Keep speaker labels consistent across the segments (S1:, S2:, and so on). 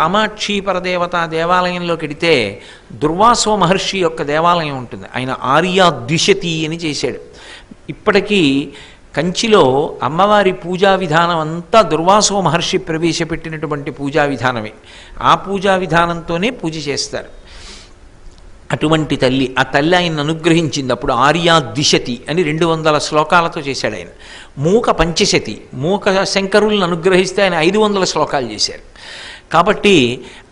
S1: కామాక్షి పరదేవత దేవాలయంలోకి వెడితే దుర్వాసో మహర్షి యొక్క దేవాలయం ఉంటుంది ఆయన ఆర్యా ద్విషతి అని చేశాడు ఇప్పటికీ కంచిలో అమ్మవారి పూజా విధానం అంతా దుర్వాసో మహర్షి ప్రవేశపెట్టినటువంటి పూజా విధానమే ఆ పూజా విధానంతోనే పూజ చేస్తారు అటువంటి తల్లి ఆ తల్లి ఆయన అనుగ్రహించింది అప్పుడు ఆర్యా ద్విషతి అని రెండు వందల శ్లోకాలతో చేశాడు ఆయన మూక పంచశతి మూక శంకరులను అనుగ్రహిస్తే ఆయన ఐదు వందల శ్లోకాలు చేశారు కాబట్టి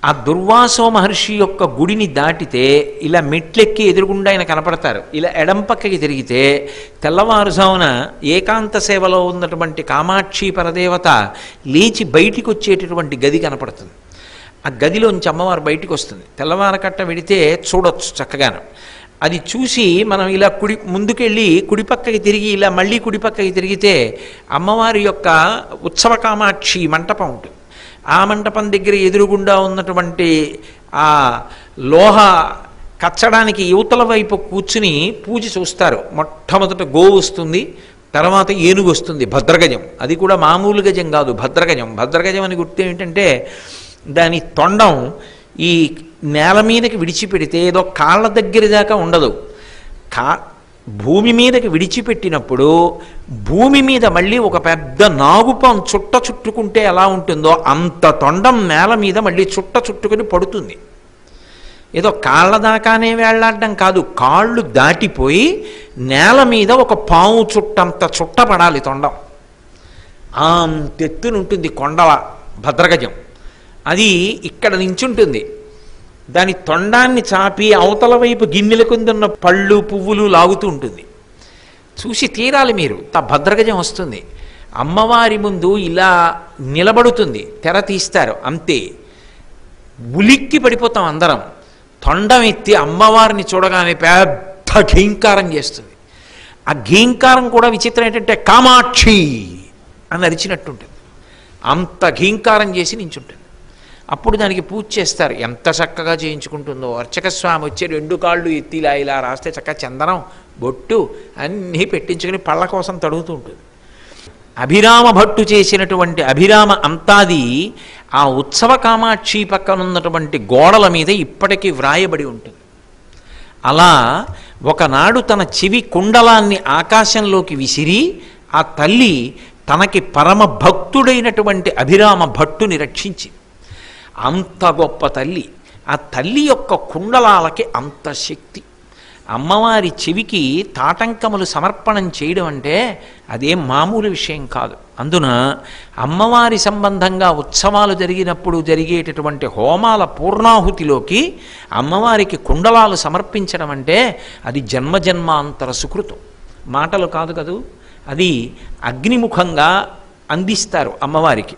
S1: ఆ దుర్వాసో మహర్షి యొక్క గుడిని దాటితే ఇలా మెట్లెక్కి ఎదురుగుండా ఆయన కనపడతారు ఇలా ఎడంపక్కకి తిరిగితే తెల్లవారుజామున ఏకాంత సేవలో ఉన్నటువంటి కామాక్షి పరదేవత లేచి బయటికి వచ్చేటటువంటి గది కనపడుతుంది ఆ గదిలోంచి అమ్మవారు బయటికి వస్తుంది తెల్లవారకట్ట వెడితే చూడొచ్చు చక్కగాను అది చూసి మనం ఇలా కుడి ముందుకెళ్ళి కుడిపక్కకి తిరిగి ఇలా మళ్ళీ కుడిపక్కకి తిరిగితే అమ్మవారి యొక్క ఉత్సవ కామాక్షి మంటపం ఉంటుంది ఆ మంటపం దగ్గర ఎదురుగుండా ఉన్నటువంటి ఆ లోహ కచ్చడానికి యువతల వైపు కూర్చుని పూజ చూస్తారు మొట్టమొదట గోవు వస్తుంది తర్వాత ఏనుగు వస్తుంది భద్రగజం అది కూడా మామూలు గజం కాదు భద్రగజం భద్రగజం అని గుర్తు ఏమిటంటే దాని తొండం ఈ నేల మీదకి విడిచిపెడితే ఏదో కాళ్ళ దగ్గర దాకా ఉండదు కా భూమి మీదకి విడిచిపెట్టినప్పుడు భూమి మీద మళ్ళీ ఒక పెద్ద నాగుపం చుట్ట చుట్టుకుంటే ఎలా ఉంటుందో అంత తొండం నేల మీద మళ్ళీ చుట్ట చుట్టుకుని పడుతుంది ఏదో కాళ్ళ దాకానే వేళ్లాడడం కాదు కాళ్ళు దాటిపోయి నేల మీద ఒక పాము చుట్టంత చుట్టపడాలి తొండం అంతెత్తునుంటుంది కొండల భద్రగజం అది ఇక్కడ నించుంటుంది దాని తొండాన్ని చాపి అవతల వైపు గిన్నెల ఉన్న పళ్ళు పువ్వులు లాగుతూ ఉంటుంది చూసి తీరాలి మీరు తా భద్రగజం వస్తుంది అమ్మవారి ముందు ఇలా నిలబడుతుంది తెర తీస్తారు అంతే ఉలిక్కి పడిపోతాం అందరం తొండం ఎత్తి అమ్మవారిని చూడగానే పెద్ద ఘీంకారం చేస్తుంది ఆ ఘీంకారం కూడా విచిత్రం ఏంటంటే కామాక్షి అని అరిచినట్టుంటుంది అంత ఘీంకారం చేసి నించుంటుంది అప్పుడు దానికి పూజ చేస్తారు ఎంత చక్కగా చేయించుకుంటుందో స్వామి వచ్చి రెండు కాళ్ళు ఎత్తిలా ఇలా రాస్తే చక్క చందనం బొట్టు అన్నీ పెట్టించుకుని పళ్ళ కోసం తడుగుతూ ఉంటుంది అభిరామ భట్టు చేసినటువంటి అభిరామ అంతాది ఆ ఉత్సవ కామాక్షి పక్కన ఉన్నటువంటి గోడల మీద ఇప్పటికీ వ్రాయబడి ఉంటుంది అలా ఒకనాడు తన చెవి కుండలాన్ని ఆకాశంలోకి విసిరి ఆ తల్లి తనకి పరమ భక్తుడైనటువంటి అభిరామ భట్టుని రక్షించింది అంత గొప్ప తల్లి ఆ తల్లి యొక్క కుండలాలకి అంత శక్తి అమ్మవారి చెవికి తాటంకములు సమర్పణం చేయడం అంటే అదే మామూలు విషయం కాదు అందున అమ్మవారి సంబంధంగా ఉత్సవాలు జరిగినప్పుడు జరిగేటటువంటి హోమాల పూర్ణాహుతిలోకి అమ్మవారికి కుండలాలు సమర్పించడం అంటే అది జన్మజన్మాంతర సుకృతం మాటలు కాదు కదూ అది అగ్నిముఖంగా అందిస్తారు అమ్మవారికి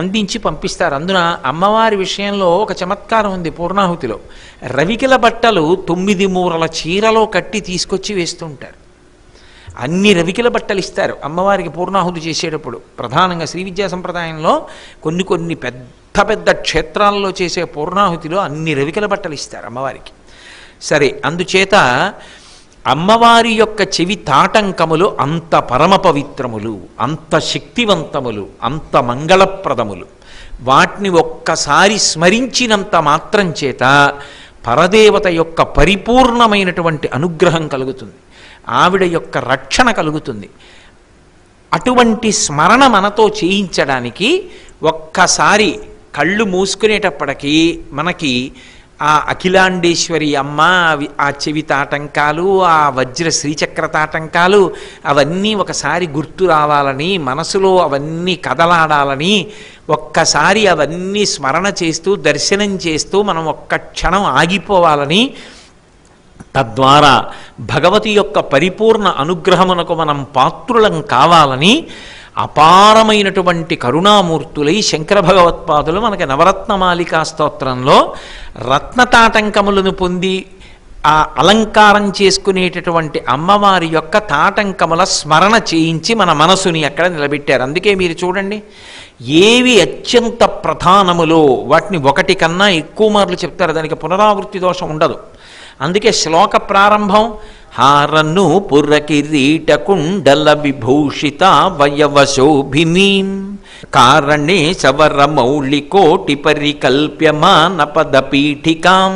S1: అందించి పంపిస్తారు అందున అమ్మవారి విషయంలో ఒక చమత్కారం ఉంది పూర్ణాహుతిలో రవికిల బట్టలు తొమ్మిది మూరల చీరలో కట్టి తీసుకొచ్చి వేస్తుంటారు అన్ని రవికిల బట్టలు ఇస్తారు అమ్మవారికి పూర్ణాహుతి చేసేటప్పుడు ప్రధానంగా శ్రీ విద్యా సంప్రదాయంలో కొన్ని కొన్ని పెద్ద పెద్ద క్షేత్రాల్లో చేసే పూర్ణాహుతిలో అన్ని రవికిల బట్టలు ఇస్తారు అమ్మవారికి సరే అందుచేత అమ్మవారి యొక్క చెవి తాటంకములు అంత పరమ పవిత్రములు అంత శక్తివంతములు అంత మంగళప్రదములు వాటిని ఒక్కసారి స్మరించినంత మాత్రం చేత పరదేవత యొక్క పరిపూర్ణమైనటువంటి అనుగ్రహం కలుగుతుంది ఆవిడ యొక్క రక్షణ కలుగుతుంది అటువంటి స్మరణ మనతో చేయించడానికి ఒక్కసారి కళ్ళు మూసుకునేటప్పటికీ మనకి ఆ అఖిలాండేశ్వరి అమ్మ ఆ చెవి తాటంకాలు ఆ వజ్ర శ్రీచక్ర తాటంకాలు అవన్నీ ఒకసారి గుర్తు రావాలని మనసులో అవన్నీ కదలాడాలని ఒక్కసారి అవన్నీ స్మరణ చేస్తూ దర్శనం చేస్తూ మనం ఒక్క క్షణం ఆగిపోవాలని తద్వారా భగవతి యొక్క పరిపూర్ణ అనుగ్రహమునకు మనం పాత్రులం కావాలని అపారమైనటువంటి కరుణామూర్తులై శంకర భగవత్పాదులు మనకి నవరత్న మాలికా స్తోత్రంలో రత్నతాటంకములను పొంది ఆ అలంకారం చేసుకునేటటువంటి అమ్మవారి యొక్క తాటంకముల స్మరణ చేయించి మన మనసుని అక్కడ నిలబెట్టారు అందుకే మీరు చూడండి ఏవి అత్యంత ప్రధానములో వాటిని ఒకటి కన్నా ఎక్కువ మార్లు చెప్తారు దానికి పునరావృత్తి దోషం ఉండదు అందుకే శ్లోక ప్రారంభం హారను పురకిరీట కుండల విభూషిత వయవశోభినీం కారణే శవర శవరమౌళికోటి పరికల్ప్యమాన పదపీఠికాం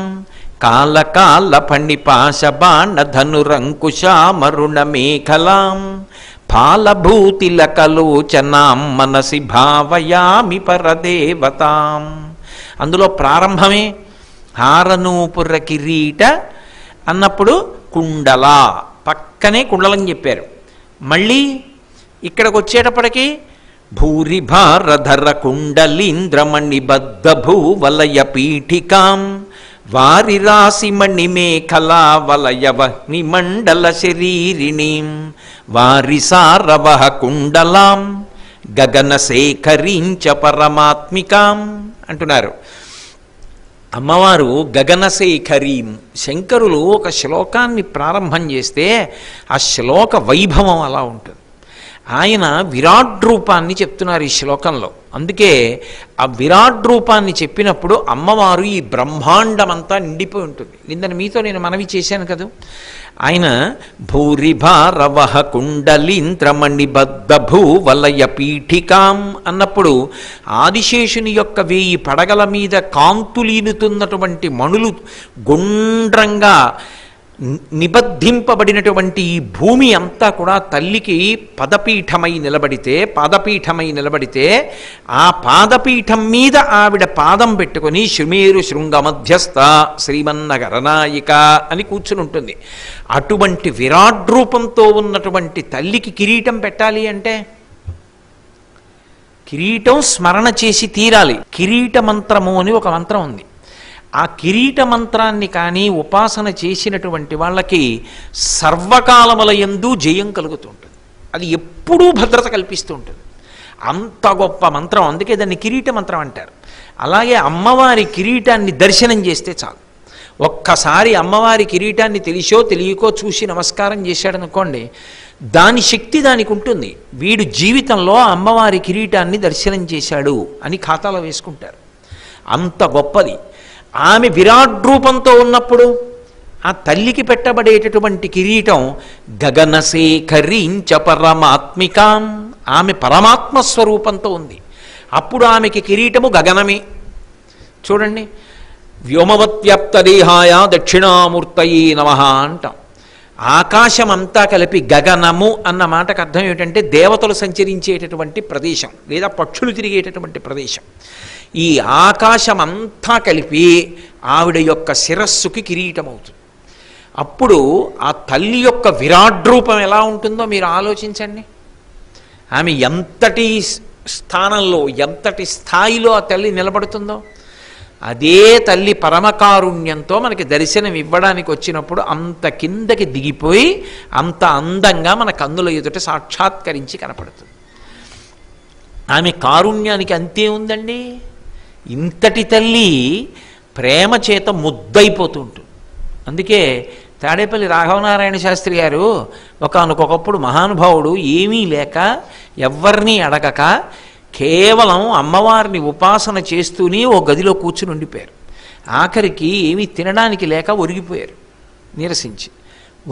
S1: కాలకాల ఫణిపాశబాణధనురంకుశామరుణమేఖలాం ఫాలభూతిలకలోచనాం మనసి భావయామి పరదేవతాం అందులో ప్రారంభమే హారనూపుర కిరీట అన్నప్పుడు కుండల పక్కనే కుండలని చెప్పారు మళ్ళీ ఇక్కడికి వచ్చేటప్పటికి భూరిభారధర కుండలీంద్రమణి బద్ధ వలయ పీఠికాం వారి రాశిమణి మేఖలా వహ్ని మండల శరీరిణీం వారి సారవహ కుండలాం గగన సేఖరించ పరమాత్మికాం అంటున్నారు అమ్మవారు గగనశేఖరీం శంకరులు ఒక శ్లోకాన్ని ప్రారంభం చేస్తే ఆ శ్లోక వైభవం అలా ఉంటుంది ఆయన విరాట్ రూపాన్ని చెప్తున్నారు ఈ శ్లోకంలో అందుకే ఆ విరాట్ రూపాన్ని చెప్పినప్పుడు అమ్మవారు ఈ బ్రహ్మాండమంతా నిండిపోయి ఉంటుంది నిన్న మీతో నేను మనవి చేశాను కదా ఆయన భూరిభారవహ కుండలీంద్రమణిబద్ధ భూవలయ పీఠికాం అన్నప్పుడు ఆదిశేషుని యొక్క వేయి పడగల మీద కాంతులీనుతున్నటువంటి మణులు గుండ్రంగా నిబద్ధింపబడినటువంటి ఈ భూమి అంతా కూడా తల్లికి పదపీఠమై నిలబడితే పాదపీఠమై నిలబడితే ఆ పాదపీఠం మీద ఆవిడ పాదం పెట్టుకొని శృమేరు శృంగ మధ్యస్థ శ్రీమన్నగరనాయిక అని కూర్చుని ఉంటుంది అటువంటి విరాట్ రూపంతో ఉన్నటువంటి తల్లికి కిరీటం పెట్టాలి అంటే కిరీటం స్మరణ చేసి తీరాలి కిరీట మంత్రము అని ఒక మంత్రం ఉంది ఆ కిరీట మంత్రాన్ని కానీ ఉపాసన చేసినటువంటి వాళ్ళకి సర్వకాలముల ఎందు జయం కలుగుతుంటుంది అది ఎప్పుడూ భద్రత కల్పిస్తూ ఉంటుంది అంత గొప్ప మంత్రం అందుకే దాన్ని కిరీట మంత్రం అంటారు అలాగే అమ్మవారి కిరీటాన్ని దర్శనం చేస్తే చాలు ఒక్కసారి అమ్మవారి కిరీటాన్ని తెలిసో తెలియకో చూసి నమస్కారం చేశాడనుకోండి దాని శక్తి దానికి ఉంటుంది వీడు జీవితంలో అమ్మవారి కిరీటాన్ని దర్శనం చేశాడు అని ఖాతాలో వేసుకుంటారు అంత గొప్పది ఆమె విరాట్ రూపంతో ఉన్నప్పుడు ఆ తల్లికి పెట్టబడేటటువంటి కిరీటం గగనశేఖరించ పరమాత్మికాం ఆమె పరమాత్మ స్వరూపంతో ఉంది అప్పుడు ఆమెకి కిరీటము గగనమే చూడండి దేహాయ దక్షిణామూర్తయే నమ అంటాం ఆకాశం అంతా కలిపి గగనము అన్న మాటకు అర్థం ఏమిటంటే దేవతలు సంచరించేటటువంటి ప్రదేశం లేదా పక్షులు తిరిగేటటువంటి ప్రదేశం ఈ ఆకాశమంతా కలిపి ఆవిడ యొక్క శిరస్సుకి కిరీటం అవుతుంది అప్పుడు ఆ తల్లి యొక్క విరాట్ రూపం ఎలా ఉంటుందో మీరు ఆలోచించండి ఆమె ఎంతటి స్థానంలో ఎంతటి స్థాయిలో ఆ తల్లి నిలబడుతుందో అదే తల్లి పరమకారుణ్యంతో మనకి దర్శనం ఇవ్వడానికి వచ్చినప్పుడు అంత కిందకి దిగిపోయి అంత అందంగా మన కన్నుల ఎదుట సాక్షాత్కరించి కనపడుతుంది ఆమె కారుణ్యానికి అంతే ఉందండి ఇంతటి తల్లి ప్రేమ చేత ముద్దైపోతుంటు అందుకే తాడేపల్లి రాఘవనారాయణ శాస్త్రి గారు ఒకనకొకప్పుడు మహానుభావుడు ఏమీ లేక ఎవరిని అడగక కేవలం అమ్మవారిని ఉపాసన చేస్తూనే ఓ గదిలో కూర్చుని ఉండిపోయారు ఆఖరికి ఏమీ తినడానికి లేక ఒరిగిపోయారు నీరసించి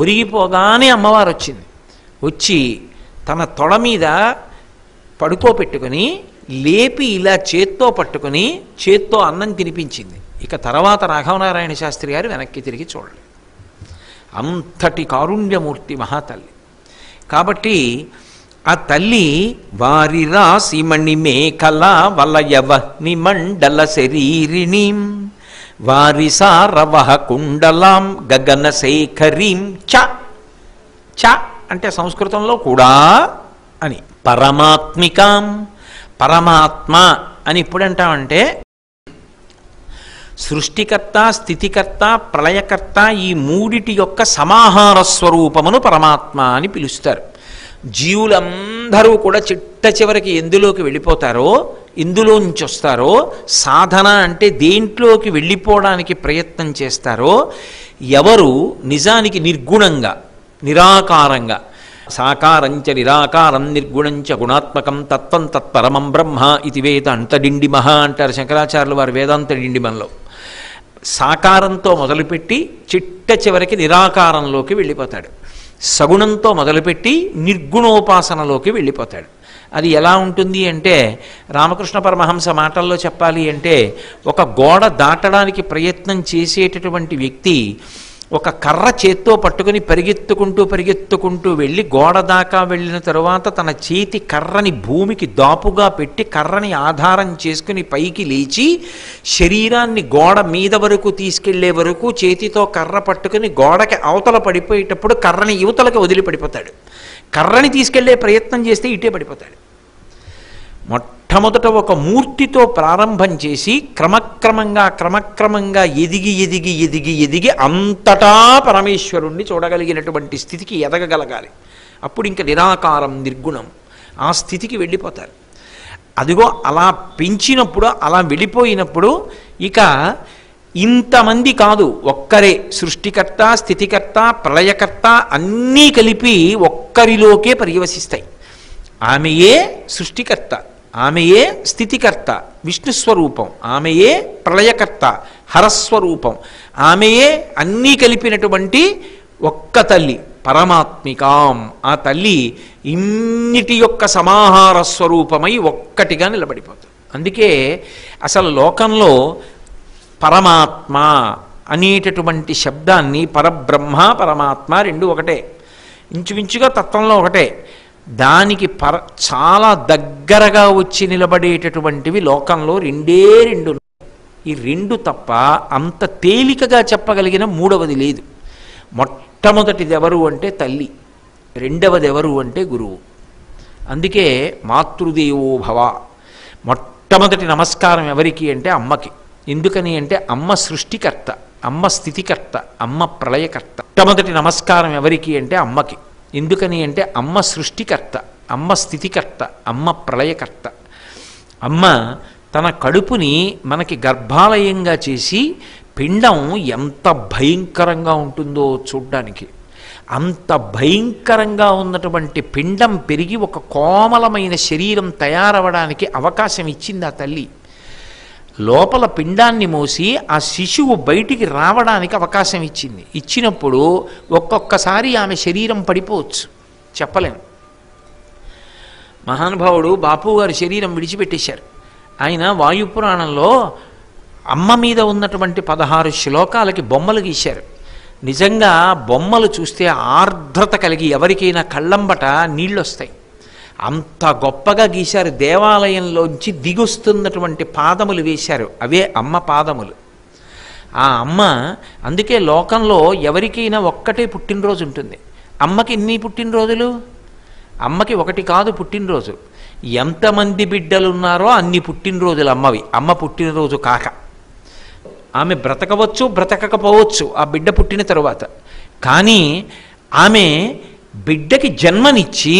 S1: ఒరిగిపోగానే అమ్మవారు వచ్చింది వచ్చి తన తొడ మీద పడుకోపెట్టుకుని లేపి ఇలా చేత్తో పట్టుకుని చేత్తో అన్నం తినిపించింది ఇక తర్వాత రాఘవనారాయణ శాస్త్రి గారు వెనక్కి తిరిగి చూడలేదు అంతటి కారుణ్యమూర్తి మహాతల్లి కాబట్టి ఆ తల్లి వారి రాసిమణి మేకల వలయవహ్ని మండల శరీరిణి వారి సారవహ కుండలాం గగన శేఖరీం చ చ అంటే సంస్కృతంలో కూడా అని పరమాత్మికాం పరమాత్మ అని అంటామంటే సృష్టికర్త స్థితికర్త ప్రళయకర్త ఈ మూడిటి యొక్క సమాహార స్వరూపమును పరమాత్మ అని పిలుస్తారు జీవులందరూ కూడా చిట్ట చివరికి ఎందులోకి వెళ్ళిపోతారో నుంచి వస్తారో సాధన అంటే దేంట్లోకి వెళ్ళిపోవడానికి ప్రయత్నం చేస్తారో ఎవరు నిజానికి నిర్గుణంగా నిరాకారంగా సాకారంచ నిరాకారం నిర్గుణంచ గుణాత్మకం తత్వం తత్పరమం బ్రహ్మ ఇది వేద అంతడిండిమహ అంటారు శంకరాచార్యులు వారి వేదాంత డిండిమంలో సాకారంతో మొదలుపెట్టి చిట్ట చివరికి నిరాకారంలోకి వెళ్ళిపోతాడు సగుణంతో మొదలుపెట్టి నిర్గుణోపాసనలోకి వెళ్ళిపోతాడు అది ఎలా ఉంటుంది అంటే రామకృష్ణ పరమహంస మాటల్లో చెప్పాలి అంటే ఒక గోడ దాటడానికి ప్రయత్నం చేసేటటువంటి వ్యక్తి ఒక కర్ర చేత్తో పట్టుకుని పరిగెత్తుకుంటూ పరిగెత్తుకుంటూ వెళ్ళి గోడ దాకా వెళ్ళిన తరువాత తన చేతి కర్రని భూమికి దాపుగా పెట్టి కర్రని ఆధారం చేసుకుని పైకి లేచి శరీరాన్ని గోడ మీద వరకు తీసుకెళ్లే వరకు చేతితో కర్ర పట్టుకుని గోడకి అవతల పడిపోయేటప్పుడు కర్రని యువతలకి వదిలి పడిపోతాడు కర్రని తీసుకెళ్లే ప్రయత్నం చేస్తే ఇటే పడిపోతాడు మొట్ట మొట్టమొదట ఒక మూర్తితో ప్రారంభం చేసి క్రమక్రమంగా క్రమక్రమంగా ఎదిగి ఎదిగి ఎదిగి ఎదిగి అంతటా పరమేశ్వరుణ్ణి చూడగలిగినటువంటి స్థితికి ఎదగగలగాలి అప్పుడు ఇంకా నిరాకారం నిర్గుణం ఆ స్థితికి వెళ్ళిపోతారు అదిగో అలా పెంచినప్పుడు అలా వెళ్ళిపోయినప్పుడు ఇక ఇంతమంది కాదు ఒక్కరే సృష్టికర్త స్థితికర్త ప్రళయకర్త అన్నీ కలిపి ఒక్కరిలోకే పర్యవసిస్తాయి ఆమెయే సృష్టికర్త ఆమెయే స్థితికర్త విష్ణుస్వరూపం ఆమెయే ప్రళయకర్త హరస్వరూపం ఆమెయే అన్నీ కలిపినటువంటి ఒక్క తల్లి పరమాత్మికాం ఆ తల్లి ఇన్నిటి యొక్క సమాహార స్వరూపమై ఒక్కటిగా నిలబడిపోతుంది అందుకే అసలు లోకంలో పరమాత్మ అనేటటువంటి శబ్దాన్ని పరబ్రహ్మ పరమాత్మ రెండు ఒకటే ఇంచుమించుగా తత్వంలో ఒకటే దానికి పర చాలా దగ్గరగా వచ్చి నిలబడేటటువంటివి లోకంలో రెండే రెండు ఈ రెండు తప్ప అంత తేలికగా చెప్పగలిగిన మూడవది లేదు మొట్టమొదటిది ఎవరు అంటే తల్లి రెండవది ఎవరు అంటే గురువు అందుకే మాతృదేవో భవ మొట్టమొదటి నమస్కారం ఎవరికి అంటే అమ్మకి ఎందుకని అంటే అమ్మ సృష్టికర్త అమ్మ స్థితికర్త అమ్మ ప్రళయకర్త మొట్టమొదటి నమస్కారం ఎవరికి అంటే అమ్మకి ఎందుకని అంటే అమ్మ సృష్టికర్త అమ్మ స్థితికర్త అమ్మ ప్రళయకర్త అమ్మ తన కడుపుని మనకి గర్భాలయంగా చేసి పిండం ఎంత భయంకరంగా ఉంటుందో చూడ్డానికి అంత భయంకరంగా ఉన్నటువంటి పిండం పెరిగి ఒక కోమలమైన శరీరం తయారవడానికి అవకాశం ఇచ్చింది ఆ తల్లి లోపల పిండాన్ని మోసి ఆ శిశువు బయటికి రావడానికి అవకాశం ఇచ్చింది ఇచ్చినప్పుడు ఒక్కొక్కసారి ఆమె శరీరం పడిపోవచ్చు చెప్పలేము మహానుభావుడు బాపు గారు శరీరం విడిచిపెట్టేశారు ఆయన వాయుపురాణంలో అమ్మ మీద ఉన్నటువంటి పదహారు శ్లోకాలకి బొమ్మలు గీశారు నిజంగా బొమ్మలు చూస్తే ఆర్ద్రత కలిగి ఎవరికైనా కళ్ళంబట నీళ్ళు వస్తాయి అంత గొప్పగా గీశారు దేవాలయంలోంచి దిగొస్తున్నటువంటి పాదములు వేశారు అవే అమ్మ పాదములు ఆ అమ్మ అందుకే లోకంలో ఎవరికైనా ఒక్కటే పుట్టినరోజు ఉంటుంది అమ్మకి ఎన్ని పుట్టినరోజులు అమ్మకి ఒకటి కాదు పుట్టినరోజు ఎంతమంది బిడ్డలున్నారో అన్ని పుట్టినరోజులు అమ్మవి అమ్మ పుట్టినరోజు కాక ఆమె బ్రతకవచ్చు బ్రతకకపోవచ్చు ఆ బిడ్డ పుట్టిన తరువాత కానీ ఆమె బిడ్డకి జన్మనిచ్చి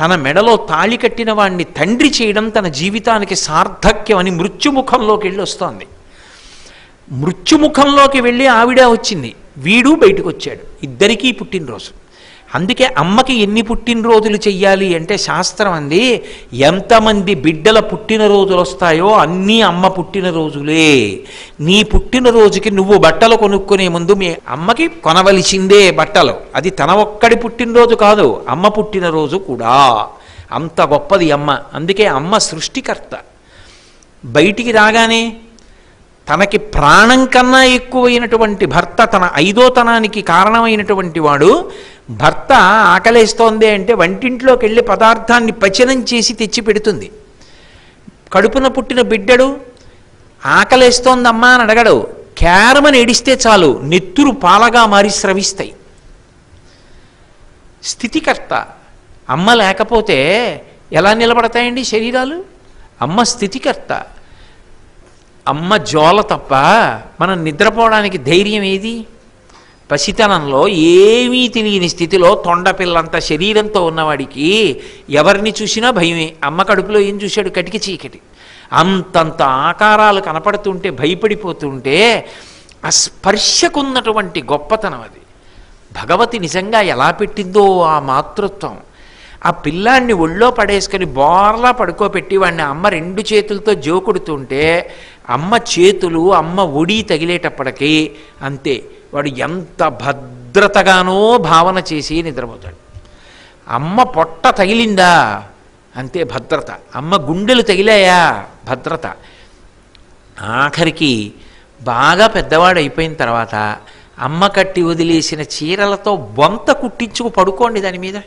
S1: తన మెడలో తాళి కట్టిన వాణ్ణి తండ్రి చేయడం తన జీవితానికి సార్థక్యం అని మృత్యుముఖంలోకి వెళ్ళి వస్తోంది మృత్యుముఖంలోకి వెళ్ళి ఆవిడ వచ్చింది వీడు బయటకు వచ్చాడు ఇద్దరికీ పుట్టినరోజు అందుకే అమ్మకి ఎన్ని పుట్టినరోజులు చెయ్యాలి అంటే శాస్త్రం అంది ఎంతమంది బిడ్డల పుట్టినరోజులు వస్తాయో అన్నీ అమ్మ పుట్టినరోజులే నీ పుట్టినరోజుకి నువ్వు బట్టలు కొనుక్కునే ముందు మీ అమ్మకి కొనవలసిందే బట్టలు అది తన ఒక్కడి పుట్టినరోజు కాదు అమ్మ పుట్టినరోజు కూడా అంత గొప్పది అమ్మ అందుకే అమ్మ సృష్టికర్త బయటికి రాగానే తనకి ప్రాణం కన్నా ఎక్కువైనటువంటి భర్త తన ఐదోతనానికి కారణమైనటువంటి వాడు భర్త ఆకలేస్తోంది అంటే వంటింట్లోకి వెళ్ళి పదార్థాన్ని పచనం చేసి తెచ్చి పెడుతుంది కడుపున పుట్టిన బిడ్డడు ఆకలేస్తోందమ్మా అని అడగడు క్యారమని ఏడిస్తే చాలు నెత్తురు పాలగా మారి స్రవిస్తాయి స్థితికర్త అమ్మ లేకపోతే ఎలా నిలబడతాయండి శరీరాలు అమ్మ స్థితికర్త అమ్మ జోల తప్ప మనం నిద్రపోవడానికి ధైర్యం ఏది పసితనంలో ఏమీ తెలియని స్థితిలో తొండపిల్లంత శరీరంతో ఉన్నవాడికి ఎవరిని చూసినా భయమే అమ్మ కడుపులో ఏం చూశాడు కటికి చీకటి అంతంత ఆకారాలు కనపడుతుంటే భయపడిపోతుంటే అస్పర్శకున్నటువంటి గొప్పతనం అది భగవతి నిజంగా ఎలా పెట్టిందో ఆ మాతృత్వం ఆ పిల్లాన్ని ఒళ్ళో పడేసుకొని బోర్లా పడుకోబెట్టి వాడిని అమ్మ రెండు చేతులతో జోకుడుతుంటే అమ్మ చేతులు అమ్మ ఒడి తగిలేటప్పటికీ అంతే వాడు ఎంత భద్రతగానో భావన చేసి నిద్రపోతాడు అమ్మ పొట్ట తగిలిందా అంతే భద్రత అమ్మ గుండెలు తగిలాయా భద్రత ఆఖరికి బాగా పెద్దవాడు అయిపోయిన తర్వాత అమ్మ కట్టి వదిలేసిన చీరలతో బొంత కుట్టించుకు పడుకోండి దాని మీద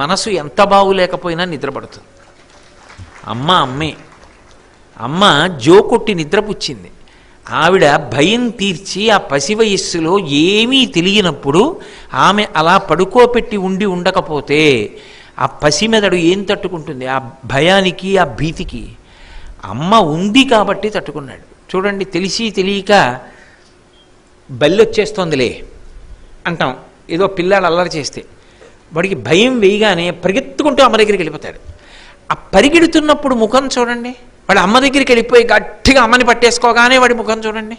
S1: మనసు ఎంత బాగులేకపోయినా నిద్రపడుతుంది అమ్మ అమ్మే అమ్మ జోకొట్టి నిద్రపుచ్చింది ఆవిడ భయం తీర్చి ఆ పసి వయస్సులో ఏమీ తెలియనప్పుడు ఆమె అలా పడుకోపెట్టి ఉండి ఉండకపోతే ఆ పసిమెదడు ఏం తట్టుకుంటుంది ఆ భయానికి ఆ భీతికి అమ్మ ఉంది కాబట్టి తట్టుకున్నాడు చూడండి తెలిసి తెలియక బల్లొచ్చేస్తోందిలే అంటాం ఏదో పిల్లాడు అల్లరి చేస్తే వాడికి భయం వేయగానే పరిగెత్తుకుంటూ అమ్మ దగ్గరికి వెళ్ళిపోతాడు ఆ పరిగెడుతున్నప్పుడు ముఖం చూడండి వాడు అమ్మ దగ్గరికి వెళ్ళిపోయి గట్టిగా అమ్మని పట్టేసుకోగానే వాడి ముఖం చూడండి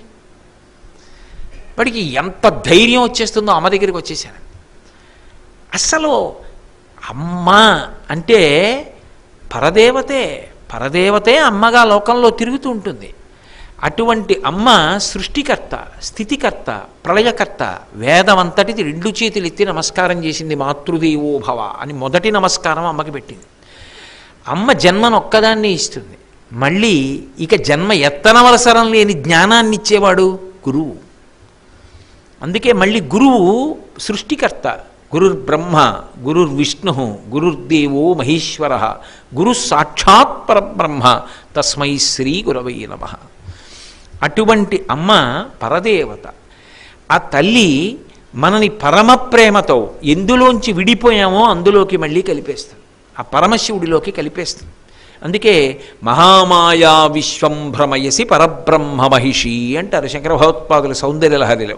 S1: వాడికి ఎంత ధైర్యం వచ్చేస్తుందో అమ్మ దగ్గరికి వచ్చేసాను అసలు అమ్మ అంటే పరదేవతే పరదేవతే అమ్మగా లోకంలో తిరుగుతూ ఉంటుంది అటువంటి అమ్మ సృష్టికర్త స్థితికర్త ప్రళయకర్త వేదమంతటిది రెండు చేతులు ఎత్తి నమస్కారం చేసింది మాతృదేవోభవ అని మొదటి నమస్కారం అమ్మకి పెట్టింది అమ్మ జన్మను ఒక్కదాన్నే ఇస్తుంది మళ్ళీ ఇక జన్మ ఎత్తనవసరం లేని జ్ఞానాన్ని ఇచ్చేవాడు గురువు అందుకే మళ్ళీ గురువు సృష్టికర్త గురుర్ బ్రహ్మ గురుర్ విష్ణు గురుర్దేవో మహేశ్వర గురు సాక్షాత్ పరబ్రహ్మ తస్మై శ్రీ గురవై నమ అటువంటి అమ్మ పరదేవత ఆ తల్లి మనని పరమ ప్రేమతో ఎందులోంచి విడిపోయామో అందులోకి మళ్ళీ కలిపేస్తుంది ఆ పరమశివుడిలోకి కలిపేస్తుంది అందుకే మహామాయా విశ్వం భ్రమయసి పరబ్రహ్మ మహిషి అంటారు శంకర భగవత్పాదుల సౌందర్యలహరిలో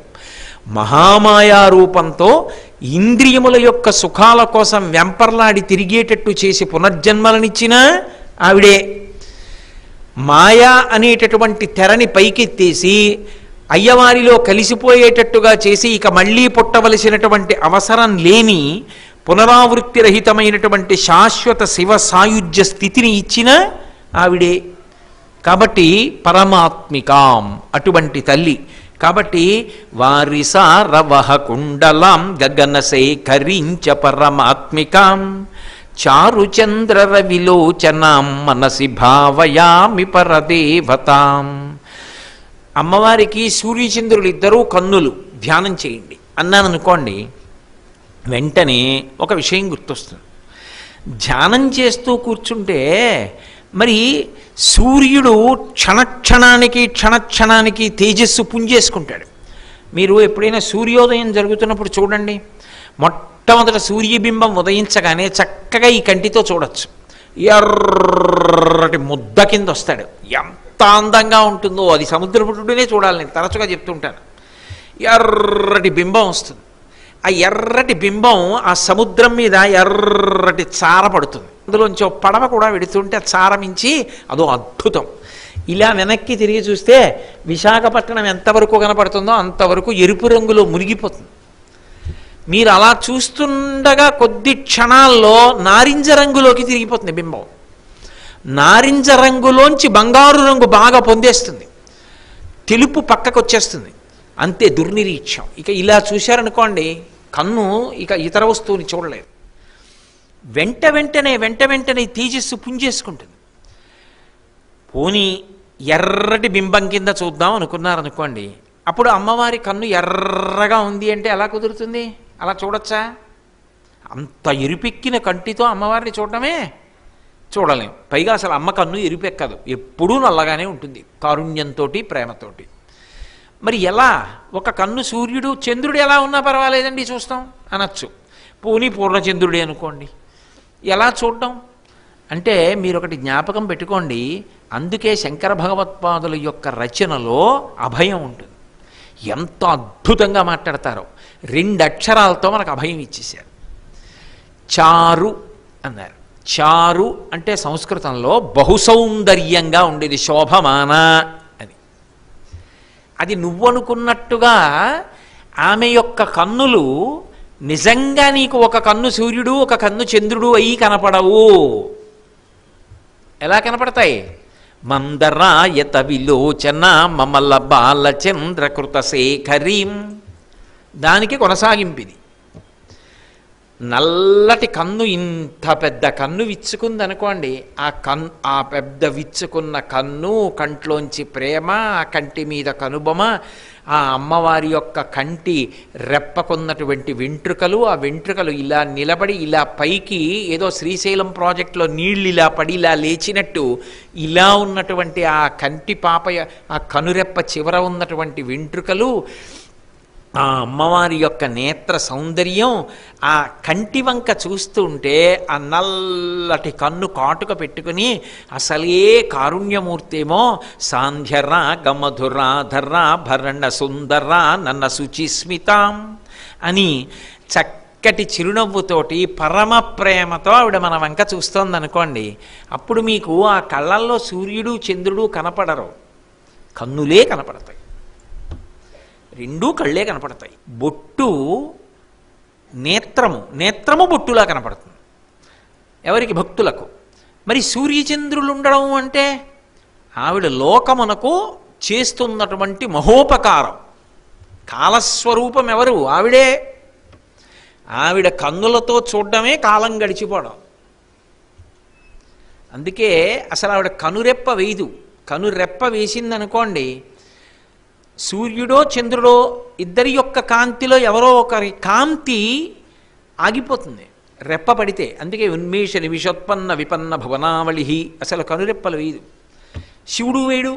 S1: మహామాయా రూపంతో ఇంద్రియముల యొక్క సుఖాల కోసం వెంపర్లాడి తిరిగేటట్టు చేసి పునర్జన్మలనిచ్చిన ఆవిడే మాయా అనేటటువంటి తెరని పైకెత్తేసి అయ్యవారిలో కలిసిపోయేటట్టుగా చేసి ఇక మళ్ళీ పుట్టవలసినటువంటి అవసరం లేని పునరావృత్తి రహితమైనటువంటి శాశ్వత శివ సాయుధ్య స్థితిని ఇచ్చిన ఆవిడే కాబట్టి పరమాత్మికాం అటువంటి తల్లి కాబట్టి వారి సారవహ కుండలాం గగన సేకరించ పరమాత్మికాం చారు చంద్ర రవిలోచనాం మనసి భావయామి పరదేవతాం అమ్మవారికి సూర్యచంద్రులు ఇద్దరూ కన్నులు ధ్యానం చేయండి అన్నాను అనుకోండి వెంటనే ఒక విషయం గుర్తొస్తుంది ధ్యానం చేస్తూ కూర్చుంటే మరి సూర్యుడు క్షణక్షణానికి క్షణక్షణానికి తేజస్సు పుంజేసుకుంటాడు మీరు ఎప్పుడైనా సూర్యోదయం జరుగుతున్నప్పుడు చూడండి మొట్టమొదట సూర్యబింబం ఉదయించగానే చక్కగా ఈ కంటితో చూడొచ్చు ఎర్రటి ముద్ద కింద వస్తాడు ఎంత అందంగా ఉంటుందో అది సముద్రపుట్టునే చూడాలని తరచుగా చెప్తుంటాను ఎర్రటి బింబం వస్తుంది ఆ ఎర్రటి బింబం ఆ సముద్రం మీద ఎర్రటి చార పడుతుంది అందులోంచి పడవ కూడా వెడుతుంటే చారమించి అదో అద్భుతం ఇలా వెనక్కి తిరిగి చూస్తే విశాఖపట్నం ఎంతవరకు కనపడుతుందో అంతవరకు ఎరుపు రంగులో మునిగిపోతుంది మీరు అలా చూస్తుండగా కొద్ది క్షణాల్లో నారింజ రంగులోకి తిరిగిపోతుంది బింబం నారింజ రంగులోంచి బంగారు రంగు బాగా పొందేస్తుంది తెలుపు పక్కకు వచ్చేస్తుంది అంతే దుర్నిరీక్షం ఇక ఇలా చూశారనుకోండి కన్ను ఇక ఇతర వస్తువుని చూడలేదు వెంట వెంటనే వెంట వెంటనే తేజస్సు పుంజేసుకుంటుంది పోని ఎర్రటి బింబం కింద చూద్దాం అనుకున్నారనుకోండి అప్పుడు అమ్మవారి కన్ను ఎర్రగా ఉంది అంటే ఎలా కుదురుతుంది అలా చూడొచ్చా అంత ఎరుపెక్కిన కంటితో అమ్మవారిని చూడటమే చూడలేం పైగా అసలు అమ్మ కన్ను ఎరుపెక్కదు ఎప్పుడూ నల్లగానే ఉంటుంది కారుణ్యంతో ప్రేమతోటి మరి ఎలా ఒక కన్ను సూర్యుడు చంద్రుడు ఎలా ఉన్నా పర్వాలేదండి చూస్తాం అనొచ్చు పోనీ పూర్ణచంద్రుడే అనుకోండి ఎలా చూడడం అంటే మీరు ఒకటి జ్ఞాపకం పెట్టుకోండి అందుకే శంకర భగవత్పాదుల యొక్క రచనలో అభయం ఉంటుంది ఎంత అద్భుతంగా మాట్లాడతారో రెండు అక్షరాలతో మనకు అభయం ఇచ్చేశారు చారు అన్నారు చారు అంటే సంస్కృతంలో బహుసౌందర్యంగా ఉండేది శోభమాన అది నువ్వనుకున్నట్టుగా ఆమె యొక్క కన్నులు నిజంగా నీకు ఒక కన్ను సూర్యుడు ఒక కన్ను చంద్రుడు అయి కనపడవు ఎలా కనపడతాయి మందరాయత విలోచన మమల బాలచంద్రకృత శేఖరీం దానికి కొనసాగింపిది నల్లటి కన్ను ఇంత పెద్ద కన్ను విచ్చుకుంది అనుకోండి ఆ కన్ ఆ పెద్ద విచ్చుకున్న కన్ను కంట్లోంచి ప్రేమ ఆ కంటి మీద కనుబొమ ఆ అమ్మవారి యొక్క కంటి రెప్పకున్నటువంటి వెంట్రుకలు ఆ వెంట్రుకలు ఇలా నిలబడి ఇలా పైకి ఏదో శ్రీశైలం ప్రాజెక్టులో నీళ్ళు ఇలా పడి ఇలా లేచినట్టు ఇలా ఉన్నటువంటి ఆ కంటి పాపయ ఆ కనురెప్ప చివర ఉన్నటువంటి వెంట్రుకలు ఆ అమ్మవారి యొక్క నేత్ర సౌందర్యం ఆ కంటి వంక చూస్తూ ఉంటే ఆ నల్లటి కన్ను కాటుక పెట్టుకుని అసలే కారుణ్యమూర్తేమో సాంధ్యర్రా గమధుర్రా ధర్రా భరణ సుందర్రా నన్న శుచిస్మితాం అని చక్కటి చిరునవ్వుతోటి పరమ ప్రేమతో ఆవిడ మన వంక చూస్తోందనుకోండి అప్పుడు మీకు ఆ కళ్ళల్లో సూర్యుడు చంద్రుడు కనపడరు కన్నులే కనపడతాయి రెండూ కళ్ళే కనపడతాయి బొట్టు నేత్రము నేత్రము బొట్టులా కనపడుతుంది ఎవరికి భక్తులకు మరి సూర్యచంద్రులు ఉండడం అంటే ఆవిడ లోకమునకు చేస్తున్నటువంటి మహోపకారం కాలస్వరూపం ఎవరు ఆవిడే ఆవిడ కన్నులతో చూడడమే కాలం గడిచిపోవడం అందుకే అసలు ఆవిడ కనురెప్ప వేయదు కనురెప్ప వేసిందనుకోండి సూర్యుడో చంద్రుడో ఇద్దరి యొక్క కాంతిలో ఎవరో ఒకరి కాంతి ఆగిపోతుంది రెప్పపడితే అందుకే ఉన్మేష నిమిషోత్పన్న విపన్న భవనావళి అసలు కనురెప్పలు వేయదు శివుడు వేడు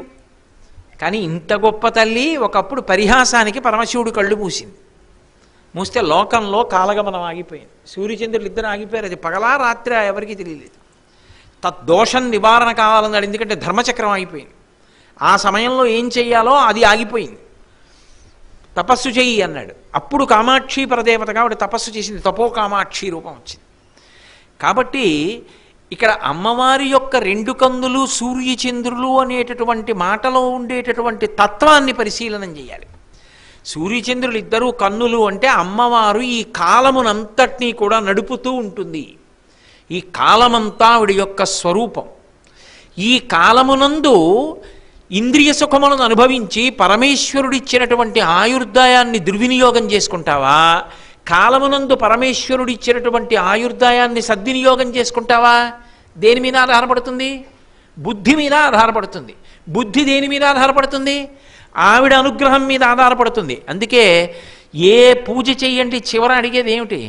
S1: కానీ ఇంత గొప్ప తల్లి ఒకప్పుడు పరిహాసానికి పరమశివుడు కళ్ళు మూసింది మూస్తే లోకంలో కాలగమనం ఆగిపోయింది సూర్యచంద్రులు ఇద్దరు ఆగిపోయారు అది పగలా రాత్రి ఎవరికీ తెలియలేదు తద్దోషం నివారణ కావాలన్నాడు ఎందుకంటే ధర్మచక్రం ఆగిపోయింది ఆ సమయంలో ఏం చెయ్యాలో అది ఆగిపోయింది తపస్సు చెయ్యి అన్నాడు అప్పుడు కామాక్షి పరదేవతగా ఆవిడ తపస్సు చేసింది తపో కామాక్షి రూపం వచ్చింది కాబట్టి ఇక్కడ అమ్మవారి యొక్క రెండు కందులు సూర్యచంద్రులు అనేటటువంటి మాటలో ఉండేటటువంటి తత్వాన్ని పరిశీలనం చేయాలి సూర్యచంద్రులు ఇద్దరూ కన్నులు అంటే అమ్మవారు ఈ కాలమునంతటినీ కూడా నడుపుతూ ఉంటుంది ఈ కాలమంతా ఆవిడ యొక్క స్వరూపం ఈ కాలమునందు ఇంద్రియ సుఖములను అనుభవించి పరమేశ్వరుడిచ్చినటువంటి ఆయుర్దాయాన్ని దుర్వినియోగం చేసుకుంటావా కాలమునందు పరమేశ్వరుడిచ్చినటువంటి ఆయుర్దాయాన్ని సద్వినియోగం చేసుకుంటావా దేని మీద ఆధారపడుతుంది బుద్ధి మీద ఆధారపడుతుంది బుద్ధి దేని మీద ఆధారపడుతుంది ఆవిడ అనుగ్రహం మీద ఆధారపడుతుంది అందుకే ఏ పూజ చేయండి చివర అడిగేది ఏమిటి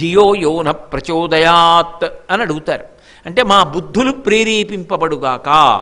S1: ధియో యోన ప్రచోదయాత్ అని అడుగుతారు అంటే మా బుద్ధులు ప్రేరేపింపబడుగాక